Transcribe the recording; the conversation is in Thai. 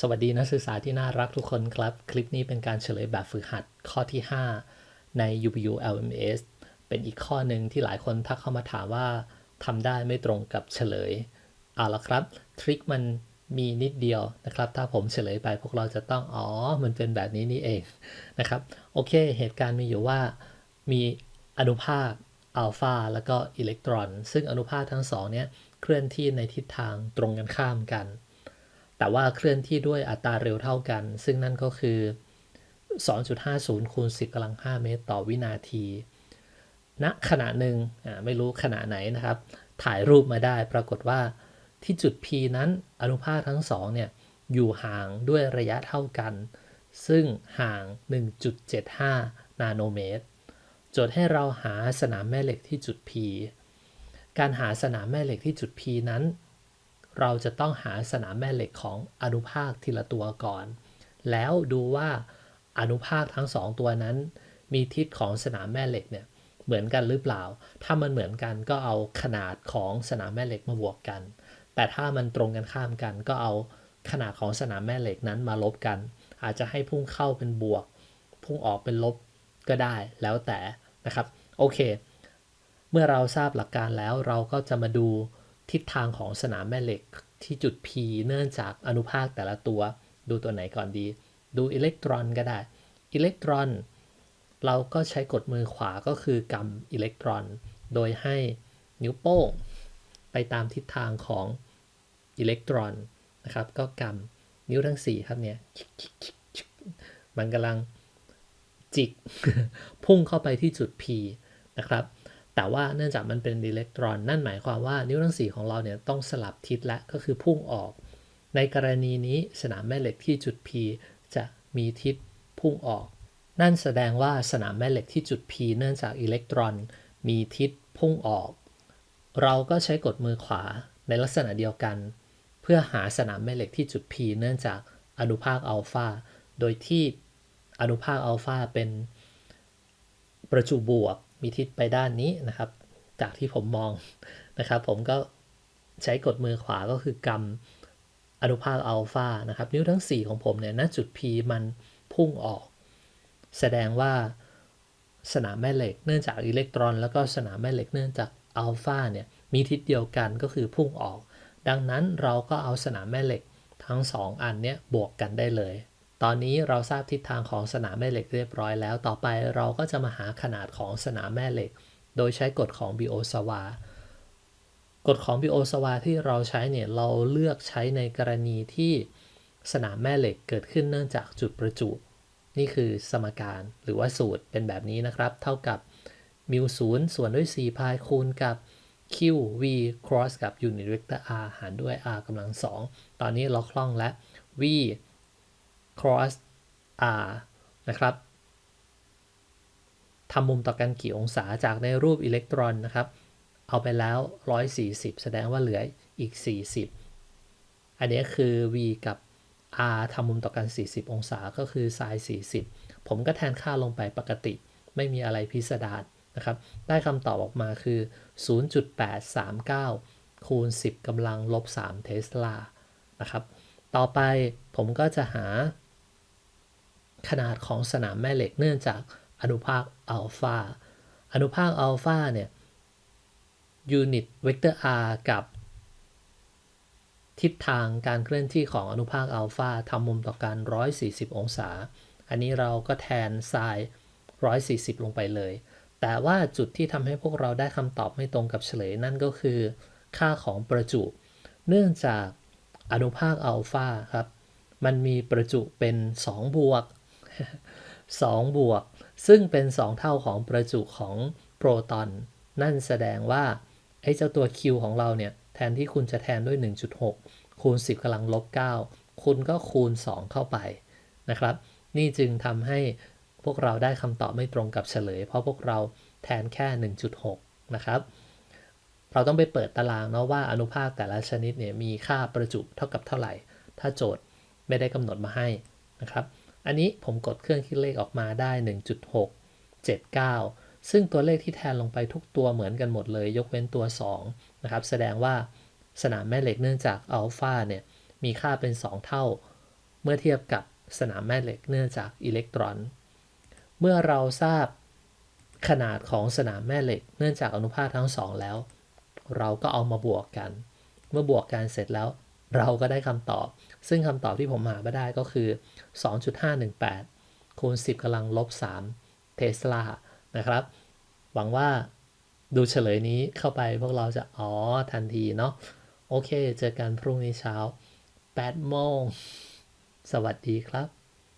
สวัสดีนักศึกษาที่น่ารักทุกคนครับ คลิปนี้เป็นการเฉลยแบบฝึกหัดข้อที่ 5 ใน UPU LMS เป็นอีกข้อหนึ่งที่หลายคนทักเข้ามาถามว่าทำได้ไม่ตรงกับเฉลยเอาละครับ ทริคมันมีนิดเดียวนะครับ ถ้าผมเฉลยไปพวกเราจะต้อง อ๋อ มันเป็นแบบนี้นี่เองนะครับ โอเค เหตุการณ์มีอยู่ว่ามีอนุภาคอัลฟาแล้วก็อิเล็กตรอน ซึ่งอนุภาคทั้งสองเนี้ยเคลื่อนที่ในทิศทางตรงกันข้ามกัน แต่ว่าเคลื่อนที่ด้วยอัตราเร็วเท่ากัน ซึ่งนั่นก็คือ 2.50คูณ10กำลัง 5 เมตรต่อวินาทีณขณะหนึ่งไม่รู้ขณะไหนนะครับ ถ่ายรูปมาได้ปรากฏว่าที่จุด P นั้นอนุภาคทั้งสองเนี่ยอยู่ห่างด้วยระยะเท่ากัน ซึ่งห่าง 1.75 นาโนเมตร โจทย์ให้เราหาสนามแม่เหล็กที่จุด P การหาสนามแม่เหล็กที่จุด P นั้น เราจะต้องหาสนามแม่เหล็กของอนุภาคทีละตัวก่อน แล้วดูว่าอนุภาคทั้งสองตัวนั้น มีทิศของสนามแม่เหล็กเนี่ยเหมือนกันหรือเปล่า ถ้ามันเหมือนกันก็เอาขนาดของสนามแม่เหล็กมาบวกกัน แต่ถ้ามันตรงกันข้ามกันก็เอาขนาดของสนามแม่เหล็กนั้นมาลบกัน อาจจะให้พุ่งเข้าเป็นบวก พุ่งออกเป็นลบก็ได้แล้วแต่นะครับ โอเค เมื่อเราทราบหลักการแล้วเราก็จะมาดู ทิศทางของสนามแม่เหล็กที่จุด P เนื่องจากอนุภาคแต่ละตัว ดูตัวไหนก่อนดี ดูอิเล็กตรอนก็ได้ อิเล็กตรอน เราก็ใช้กดมือขวาก็คือกำอิเล็กตรอน โดยให้นิ้วโป้ง ไปตามทิศทางของอิเล็กตรอนนะครับ ก็กำนิ้วทั้ง 4 ครับเนี่ยมันกำลังจิก พุ่งเข้าไปที่จุด P นะครับ แต่ว่าเนื่องจากมันเป็นอิเล็กตรอน นั่นหมายความว่านิ้วทั้ง 4 ของเราเนี่ยต้องสลับทิศและก็คือพุ่งออก ในกรณีนี้สนามแม่เหล็กที่จุด P จะมีทิศพุ่งออก นั่นแสดงว่าสนามแม่เหล็กที่จุด P เนื่องจากอิเล็กตรอน มีทิศพุ่งออก เราก็ใช้กดมือขวาในลักษณะเดียวกัน เพื่อหาสนามแม่เหล็กที่จุด P เนื่องจากอนุภาคอัลฟาโดยที่อนุภาคอัลฟาเป็นประจุบวก มีทิศไปด้านนี้นะครับ จากที่ผมมองนะครับ ผมก็ใช้กดมือขวาก็คือกำอนุภาคอัลฟานะครับ นิ้วทั้ง 4 ของผมเนี่ยณจุด P มันพุ่งออก แสดงว่าสนามแม่เหล็กเนื่องจากอิเล็กตรอน แล้วก็สนามแม่เหล็กเนื่องจากอัลฟาเนี่ยมีทิศเดียวกันก็คือพุ่งออก ดังนั้นเราก็เอาสนามแม่เหล็กทั้ง 2 อันเนี้ยบวกกันได้เลย ตอนนี้เราทราบทิศทางของสนามแม่เหล็กเรียบร้อยแล้ว ต่อไปเราก็จะมาหาขนาดของสนามแม่เหล็ก โดยใช้กฎของบิโอสวากฎของบิโอสวาที่เราใช้เนี่ยเราเลือกใช้ในกรณีที่สนามแม่เหล็กเกิดขึ้นเนื่องจากจุดประจุ นี่คือสมการหรือว่าสูตรเป็นแบบนี้นะครับ เท่ากับมิวศูนย์ส่วนด้วย 4 พายคูณกับ q v cross กับ unit vector r หารด้วย r กำลัง 2 ตอนนี้เราคล่องแล้ว v cross r นะครับทำมุมต่อกันกี่องศาจากในรูปอิเล็กตรอนนะครับ เอาไปแล้ว 140 แสดงว่าเหลืออีก 40 อันนี้คือ v กับ r ทำมุมต่อกัน 40 องศาก็คือ sin 40 ผมก็แทนค่าลงไปปกติ ไม่มีอะไรพิสดารนะครับ ได้คำตอบออกมาคือ 0.839 คูณ 10กำลังลบ 3 เทสลา นะครับ ต่อไปผมก็จะหา ขนาดของสนามแม่เหล็กเนื่องจากอนุภาคอัลฟาอนุภาคอัลฟาเนี่ยยูนิตเวกเตอร์ r กับ ทิศทางการเคลื่อนที่ของอนุภาคอัลฟาทำมุมต่อกัน 140 องศา อันนี้เราก็แทนไซน์140 ลงไปเลย แต่ว่าจุดที่ทำให้พวกเราได้คำตอบไม่ตรงกับเฉลยนั่นก็คือ ค่าของประจุ เนื่องจากอนุภาคอัลฟาครับ มันมีประจุเป็น 2 บวก 2 บวก ซึ่งเป็น 2 เท่าของประจุของโปรตอน นั่นแสดงว่า ไอ้เจ้าตัว Q ของเราเนี่ย แทนที่คุณจะแทนด้วย 1.6 คูณ 10กำลังลบ 9 คุณก็คูณ 2 เข้าไปนะครับ นี่จึงทำให้พวกเราได้คำตอบไม่ตรงกับเฉลย เพราะพวกเราแทนแค่ 1.6 นะครับ เราต้องไปเปิดตารางเนาะว่าอนุภาคแต่ละชนิดเนี่ยมีค่าประจุเท่ากับเท่าไหร่ ถ้าโจทย์ไม่ได้กำหนดมาให้นะครับ อันนี้ผมกดเครื่องคิดเลขออกมาได้ 1.679 ซึ่งตัวเลขที่แทนลงไปทุกตัวเหมือนกันหมดเลย ยกเว้นตัว 2 นะครับ แสดงว่าสนามแม่เหล็กเนื่องจากอัลฟาเนี่ยมีค่าเป็น 2 เท่า เมื่อเทียบกับสนามแม่เหล็กเนื่องจากอิเล็กตรอน เมื่อเราทราบขนาดของสนามแม่เหล็ก เนื่องจากอนุภาคทั้งสองแล้ว เราก็เอามาบวกกัน เมื่อบวกกันเสร็จแล้ว เราก็ได้คำตอบ ซึ่งคำตอบที่ผมหามาได้ก็คือ 2.518 คูณ 10กำลังลบ 3 เทสลา นะครับ หวังว่าดูเฉลยนี้เข้าไปพวกเราจะอ๋อทันทีเนาะ โอเค เจอกันพรุ่งนี้เช้า 8 โมง สวัสดีครับ